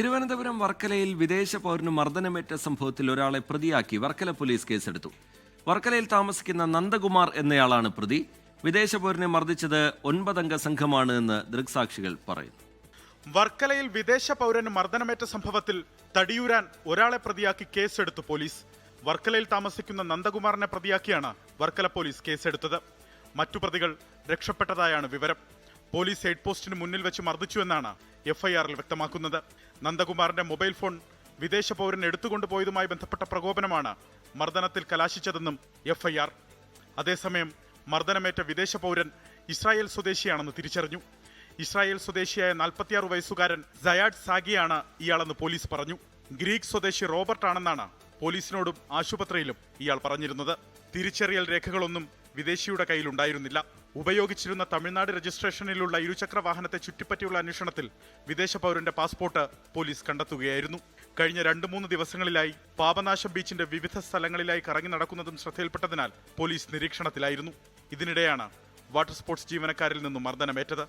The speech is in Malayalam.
തിരുവനന്തപുരം വർക്കലയിൽ വിദേശ പൗരന് മർദ്ദനമേറ്റ സംഭവത്തിൽ ഒരാളെ പ്രതിയാക്കി വർക്കല പോലീസ് കേസെടുത്തു. വർക്കലയിൽ താമസിക്കുന്ന നന്ദകുമാർ എന്നയാളാണ് പ്രതി. വിദേശ പൗരനെ മർദ്ദിച്ചത് ഒൻപതംഗ സംഘമാണ് എന്ന് ദൃക്സാക്ഷികൾ പറയുന്നു. വർക്കലയിൽ വിദേശ പൗരന് മർദ്ദനമേറ്റ സംഭവത്തിൽ തടിയൂരാൻ ഒരാളെ പ്രതിയാക്കി കേസെടുത്തു പോലീസ്. വർക്കലയിൽ താമസിക്കുന്ന നന്ദകുമാറിനെ പ്രതിയാക്കിയാണ് വർക്കല പോലീസ് കേസെടുത്തത്. മറ്റു പ്രതികൾ രക്ഷപ്പെട്ടതായാണ് വിവരം. പോലീസ് ഹെഡ് പോസ്റ്റിന് മുന്നിൽ വെച്ച് മർദ്ദിച്ചുവെന്നാണ് എഫ്ഐആറിൽ വ്യക്തമാക്കുന്നത്. നന്ദകുമാറിന്റെ മൊബൈൽ ഫോൺ വിദേശ പൗരൻ എടുത്തുകൊണ്ടുപോയതുമായി ബന്ധപ്പെട്ട പ്രകോപനമാണ് മർദ്ദനത്തിൽ കലാശിച്ചതെന്നും എഫ്ഐആർ. അതേസമയം മർദ്ദനമേറ്റ വിദേശ പൗരൻ ഇസ്രായേൽ സ്വദേശിയാണെന്ന് തിരിച്ചറിഞ്ഞു. ഇസ്രായേൽ സ്വദേശിയായ നാൽപ്പത്തിയാറ് വയസ്സുകാരൻ സയാഡ് സാഗിയാണ് ഇയാളെന്ന് പോലീസ് പറഞ്ഞു. ഗ്രീക്ക് സ്വദേശി റോബർട്ട് ആണെന്നാണ് പോലീസിനോടും ആശുപത്രിയിലും ഇയാൾ പറഞ്ഞിരുന്നത്. തിരിച്ചറിയൽ രേഖകളൊന്നും വിദേശിയുടെ കയ്യിലുണ്ടായിരുന്നില്ല. ഉപയോഗിച്ചിരുന്ന തമിഴ്നാട് രജിസ്ട്രേഷനിലുള്ള ഇരുചക്ര വാഹനത്തെ ചുറ്റിപ്പറ്റിയുള്ള അന്വേഷണത്തിൽ വിദേശ പൗരന്റെ പാസ്പോർട്ട് പോലീസ് കണ്ടെത്തുകയായിരുന്നു. കഴിഞ്ഞ രണ്ടു മൂന്ന് ദിവസങ്ങളിലായി പാപനാശം ബീച്ചിന്റെ വിവിധ സ്ഥലങ്ങളിലായി കറങ്ങി നടക്കുന്നതും ശ്രദ്ധയിൽപ്പെട്ടതിനാൽ പോലീസ് നിരീക്ഷണത്തിലായിരുന്നു. ഇതിനിടെയാണ് വാട്ടർ സ്പോർട്സ് ജീവനക്കാരിൽ നിന്നും മർദ്ദനമേറ്റത്.